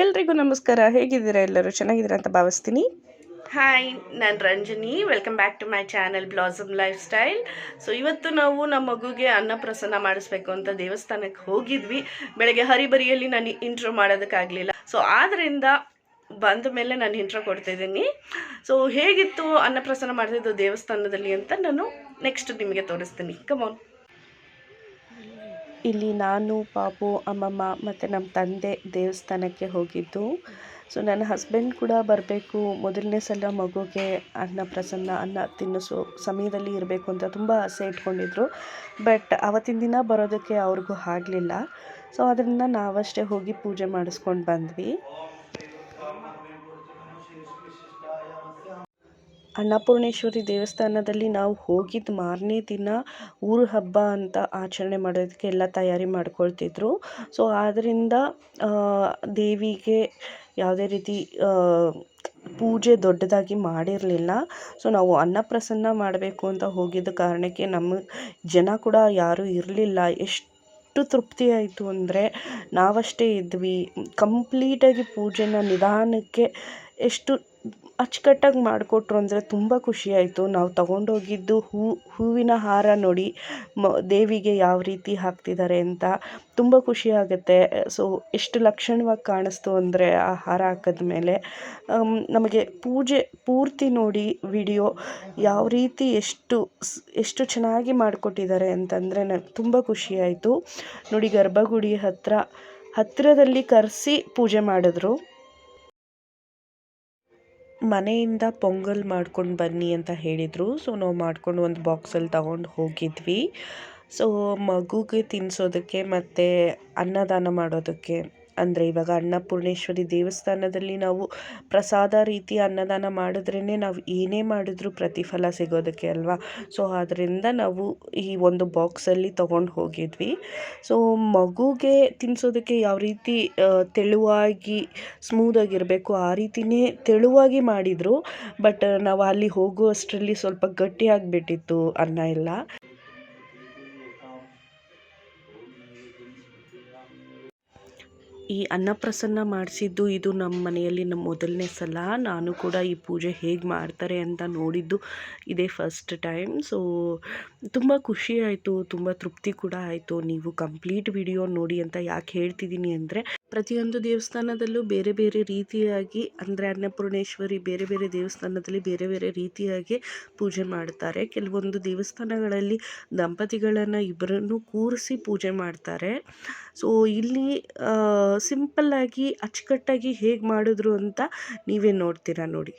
ಎಲ್ರಿಗೂ ನಮಸ್ಕಾರ. ಹೇಗಿದ್ದೀರಾ ಎಲ್ಲರೂ? ಚೆನ್ನಾಗಿದ್ದೀರಾ ಅಂತ ಭಾವಿಸ್ತೀನಿ. ಹಾಯ್ ನಾನು Ranjani. Welcome back to my channel blossom lifestyle so ಇವತ್ತು ನಾವು ನಮ್ಮ ಮಗುಗೆ ಅನ್ನಪ್ರಸನ್ನ ಮಾಡಿಸ್ಬೇಕು ಅಂತ ದೇವಸ್ಥಾನಕ್ಕೆ ಹೋಗಿದ್ವಿ. ಬೆಳಗ್ಗೆ ಹರಿಬರಿಯಲ್ಲಿ ನಾನು ಇಂಟ್ರೋ ಮಾಡೋದಕ್ಕಾಗಲಿಲ್ಲ. ಸೊ ಆದ್ದರಿಂದ ಬಂದ ಮೇಲೆ ನಾನು ಇಂಟ್ರೋ ಕೊಡ್ತಿದ್ದೀನಿ ಸೊ ಹೇಗಿತ್ತು ಅನ್ನಪ್ರಸನ್ನ ಮಾಡ್ತಿದ್ದು ದೇವಸ್ಥಾನದಲ್ಲಿ ಅಂತ ನಾನು ನೆಕ್ಸ್ಟ್ ನಿಮಗೆ ತೋರಿಸ್ತೀನಿ. ಕಮೋನ್ ಇಲ್ಲಿ ನಾನು ಪಾಪು ಅಮ್ಮಮ್ಮ ಮತ್ತು ನಮ್ಮ ತಂದೆ ದೇವಸ್ಥಾನಕ್ಕೆ ಹೋಗಿದ್ದು. ಸೊ ನನ್ನ ಹಸ್ಬೆಂಡ್ ಕೂಡ ಬರಬೇಕು. ಮೊದಲನೇ ಸಲ ಮಗುಗೆ ಅನ್ನ ಪ್ರಸನ್ನ ಅನ್ನ ತಿನ್ನಿಸೋ ಸಮಯದಲ್ಲಿ ಇರಬೇಕು ಅಂತ ತುಂಬ ಆಸೆ ಇಟ್ಕೊಂಡಿದ್ರು. ಬಟ್ ಅವತ್ತಿನ ದಿನ ಬರೋದಕ್ಕೆ ಅವ್ರಿಗೂ ಆಗಲಿಲ್ಲ. ಸೊ ಅದರಿಂದ ನಾವಷ್ಟೇ ಹೋಗಿ ಪೂಜೆ ಮಾಡಿಸ್ಕೊಂಡು ಬಂದ್ವಿ. ಅನ್ನಪೂರ್ಣೇಶ್ವರಿ ದೇವಸ್ಥಾನದಲ್ಲಿ ನಾವು ಹೋಗಿದ್ದ ಮಾರನೇ ದಿನ ಊರು ಹಬ್ಬ ಅಂತ ಆಚರಣೆ ಮಾಡೋದಕ್ಕೆ ಎಲ್ಲ ತಯಾರಿ ಮಾಡ್ಕೊಳ್ತಿದ್ರು. ಸೊ ಆದ್ದರಿಂದ ದೇವಿಗೆ ಯಾವುದೇ ರೀತಿ ಪೂಜೆ ದೊಡ್ಡದಾಗಿ ಮಾಡಿರಲಿಲ್ಲ. ಸೊ ನಾವು ಅನ್ನಪ್ರಸನ್ನ ಮಾಡಬೇಕು ಅಂತ ಹೋಗಿದ್ದ ಕಾರಣಕ್ಕೆ ನಮ್ಮ ಜನ ಕೂಡ ಯಾರೂ ಇರಲಿಲ್ಲ. ಎಷ್ಟು ತೃಪ್ತಿ ಆಯಿತು ಅಂದರೆ, ನಾವಷ್ಟೇ ಇದ್ವಿ. ಕಂಪ್ಲೀಟಾಗಿ ಪೂಜೆನ ನಿಧಾನಕ್ಕೆ ಎಷ್ಟು ಅಚ್ಚುಕಟ್ಟಾಗಿ ಮಾಡಿಕೊಟ್ರು ಅಂದರೆ ತುಂಬ ಖುಷಿಯಾಯಿತು ನಾವು ತಗೊಂಡೋಗಿದ್ದು ಹೂ, ಹೂವಿನ ಹಾರ ನೋಡಿ ಮ, ದೇವಿಗೆ ಯಾವ ರೀತಿ ಹಾಕ್ತಿದ್ದಾರೆ ಅಂತ ತುಂಬ ಖುಷಿ ಆಗುತ್ತೆ. ಸೊ ಎಷ್ಟು ಲಕ್ಷಣವಾಗಿ ಕಾಣಿಸ್ತು ಅಂದರೆ ಆ ಹಾರ ಹಾಕಿದ ಮೇಲೆ ನಮಗೆ ಪೂಜೆ ಪೂರ್ತಿ ನೋಡಿ ವಿಡಿಯೋ ಯಾವ ರೀತಿ ಎಷ್ಟು ಎಷ್ಟು ಚೆನ್ನಾಗಿ ಮಾಡಿಕೊಟ್ಟಿದ್ದಾರೆ ಅಂತಂದರೆ ನನಗೆ ತುಂಬ ಖುಷಿಯಾಯಿತು ನೋಡಿ ಗರ್ಭಗುಡಿ ಹತ್ತಿರ ಹತ್ತಿರದಲ್ಲಿ ಕರೆಸಿ ಪೂಜೆ ಮಾಡಿದ್ರು. ಮನೆಯಿಂದ ಪೊಂಗಲ್ ಮಾಡ್ಕೊಂಡು ಬನ್ನಿ ಅಂತ ಹೇಳಿದರು. ಸೊ ನಾವು ಮಾಡ್ಕೊಂಡು ಒಂದು ಬಾಕ್ಸಲ್ಲಿ ತಗೊಂಡು ಹೋಗಿದ್ವಿ. ಸೊ ಮಗುಗೆ ತಿನ್ನಿಸೋದಕ್ಕೆ ಮತ್ತು ಅನ್ನದಾನ ಮಾಡೋದಕ್ಕೆ ಅಂದರೆ ಇವಾಗ ಅನ್ನಪೂರ್ಣೇಶ್ವರಿ ದೇವಸ್ಥಾನದಲ್ಲಿ ನಾವು ಪ್ರಸಾದ ರೀತಿ ಅನ್ನದಾನ ಮಾಡಿದ್ರೇ ನಾವು ಏನೇ ಮಾಡಿದರೂ ಪ್ರತಿಫಲ ಸಿಗೋದಕ್ಕೆ ಅಲ್ವಾ? ಸೊ ಆದ್ದರಿಂದ ನಾವು ಈ ಒಂದು ಬಾಕ್ಸಲ್ಲಿ ತೊಗೊಂಡು ಹೋಗಿದ್ವಿ. ಸೊ ಮಗುಗೆ ತಿನ್ನಿಸೋದಕ್ಕೆ ಯಾವ ರೀತಿ ತೆಳುವಾಗಿ ಸ್ಮೂದಾಗಿರಬೇಕು ಆ ರೀತಿಯೇ ತೆಳುವಾಗಿ ಮಾಡಿದರು. ಬಟ್ ನಾವು ಅಲ್ಲಿ ಹೋಗುವಷ್ಟರಲ್ಲಿ ಸ್ವಲ್ಪ ಗಟ್ಟಿಯಾಗಿಬಿಟ್ಟಿತ್ತು ಅನ್ನ ಎಲ್ಲ. ಈ ಅನ್ನಪ್ರಸನ್ನ ಮಾಡಿಸಿದ್ದು ಇದು ನಮ್ಮ ಮನೆಯಲ್ಲಿ ನಮ್ಮ ಮೊದಲನೇ ಸಲ. ನಾನು ಕೂಡ ಈ ಪೂಜೆ ಹೇಗೆ ಮಾಡ್ತಾರೆ ಅಂತ ನೋಡಿದ್ದು ಇದೇ ಫಸ್ಟ್ ಟೈಮ್ ಸೊ ತುಂಬ ಖುಷಿ ಆಯಿತು, ತುಂಬ ತೃಪ್ತಿ ಕೂಡ ಆಯಿತು. ನೀವು ಕಂಪ್ಲೀಟ್ ವಿಡಿಯೋ ನೋಡಿ ಅಂತ ಯಾಕೆ ಹೇಳ್ತಿದ್ದೀನಿ ಅಂದರೆ ಪ್ರತಿಯೊಂದು ದೇವಸ್ಥಾನದಲ್ಲೂ ಬೇರೆ ಬೇರೆ ರೀತಿಯಾಗಿ, ಅಂದರೆ ಅನ್ನಪೂರ್ಣೇಶ್ವರಿ ಬೇರೆ ಬೇರೆ ದೇವಸ್ಥಾನದಲ್ಲಿ ಬೇರೆ ಬೇರೆ ರೀತಿಯಾಗಿ ಪೂಜೆ ಮಾಡ್ತಾರೆ. ಕೆಲವೊಂದು ದೇವಸ್ಥಾನಗಳಲ್ಲಿ ದಂಪತಿಗಳನ್ನು ಇಬ್ಬರನ್ನು ಕೂರಿಸಿ ಪೂಜೆ ಮಾಡ್ತಾರೆ. ಸೊ ಇಲ್ಲಿ ಸಿಂಪಲ್ಲಾಗಿ ಅಚ್ಚುಕಟ್ಟಾಗಿ ಹೇಗೆ ಮಾಡಿದ್ರು ಅಂತ ನೀವೇ ನೋಡ್ತೀರಾ ನೋಡಿ.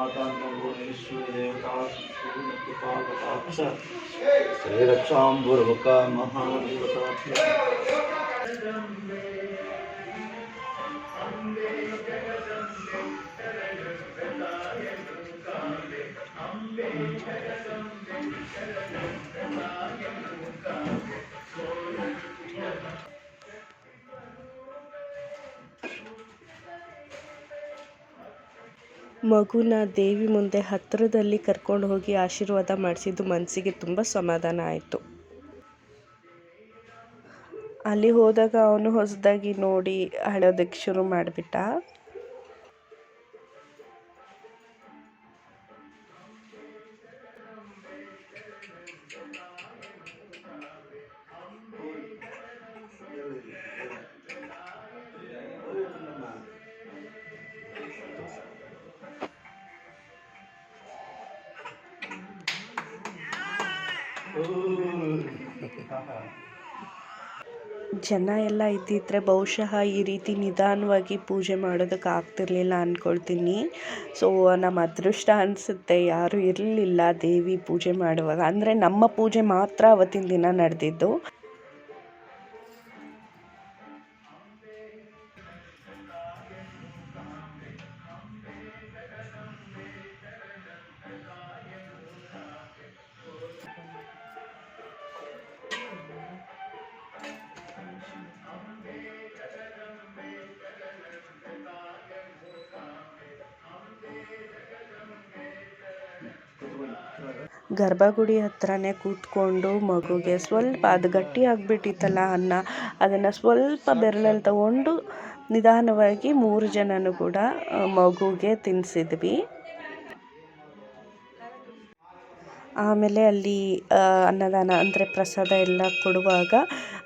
माता नमोश्वर देवता श्रीरक्षाम्बुर्वका महादेवता Thank you. ಮಗುನ ದೇವಿ ಮುಂದೆ ಹತ್ತಿರದಲ್ಲಿ ಕರ್ಕೊಂಡು ಹೋಗಿ ಆಶೀರ್ವಾದ ಮಾಡಿಸಿದ್ದು ಮನಸ್ಸಿಗೆ ತುಂಬ ಸಮಾಧಾನ ಆಯಿತು. ಅಲ್ಲಿ ಹೋದಾಗ ಅವನು ಹೊಸದಾಗಿ ನೋಡಿ ಅಳೋದಕ್ಕೆ ಶುರು ಮಾಡಿಬಿಟ್ಟ. ಜನ ಎಲ್ಲ ಇದ್ದಿದ್ರೆ ಬಹುಶಃ ಈ ರೀತಿ ನಿಧಾನವಾಗಿ ಪೂಜೆ ಮಾಡೋದಕ್ಕೆ ಆಗ್ತಿರ್ಲಿಲ್ಲ ಅಂದ್ಕೊಳ್ತೀನಿ ಸೊ ನಮ್ಮ ಅದೃಷ್ಟ ಅನಿಸುತ್ತೆ, ಯಾರೂ ಇರಲಿಲ್ಲ ದೇವಿ ಪೂಜೆ ಮಾಡುವಾಗ. ಅಂದರೆ ನಮ್ಮ ಪೂಜೆ ಮಾತ್ರ ಅವತ್ತಿನ ದಿನ ನಡೆದಿದ್ದು. ಗರ್ಭಗುಡಿ ಹತ್ರನೇ ಕೂತ್ಕೊಂಡು ಮಗುಗೆ ಸ್ವಲ್ಪ ಅದು ಗಟ್ಟಿ ಆಗಿಬಿಟ್ಟಿತ್ತಲ್ಲ ಅನ್ನ, ಅದನ್ನು ಸ್ವಲ್ಪ ಬೆರಳಲ್ಲಿ ತಗೊಂಡು ನಿಧಾನವಾಗಿ ಮೂರು ಜನನೂ ಕೂಡ ಮಗುಗೆ ತಿನ್ನಿಸಿದ್ವಿ ಆಮೇಲೆ ಅಲ್ಲಿ ಅನ್ನದಾನ ಅಂದರೆ ಪ್ರಸಾದ ಎಲ್ಲ ಕೊಡುವಾಗ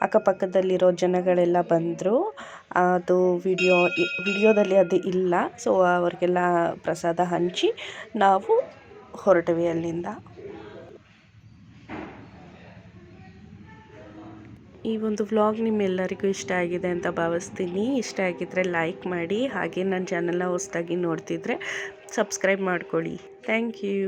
ಅಕ್ಕಪಕ್ಕದಲ್ಲಿರೋ ಜನಗಳೆಲ್ಲ ಬಂದರು. ಅದು ವಿಡಿಯೋ, ವಿಡಿಯೋದಲ್ಲಿ ಅದು ಇಲ್ಲ, ಸೊ ಅವ್ರಿಗೆಲ್ಲ ಪ್ರಸಾದ ಹಂಚಿ ನಾವು ಹೊರಟ್ವಿ ಅಲ್ಲಿಂದ. ಈ ಒಂದು ವ್ಲಾಗ್ ನಿಮ್ಮೆಲ್ಲರಿಗೂ ಇಷ್ಟ ಆಗಿದೆ ಅಂತ ಭಾವಿಸ್ತೀನಿ. ಇಷ್ಟ ಆಗಿದ್ದರೆ ಲೈಕ್ ಮಾಡಿ, ಹಾಗೆ ನನ್ನ ಚಾನಲ್ನ ಹೊಸದಾಗಿ ನೋಡ್ತಿದ್ರೆ ಸಬ್ಸ್ಕ್ರೈಬ್ ಮಾಡ್ಕೊಳ್ಳಿ. Thank you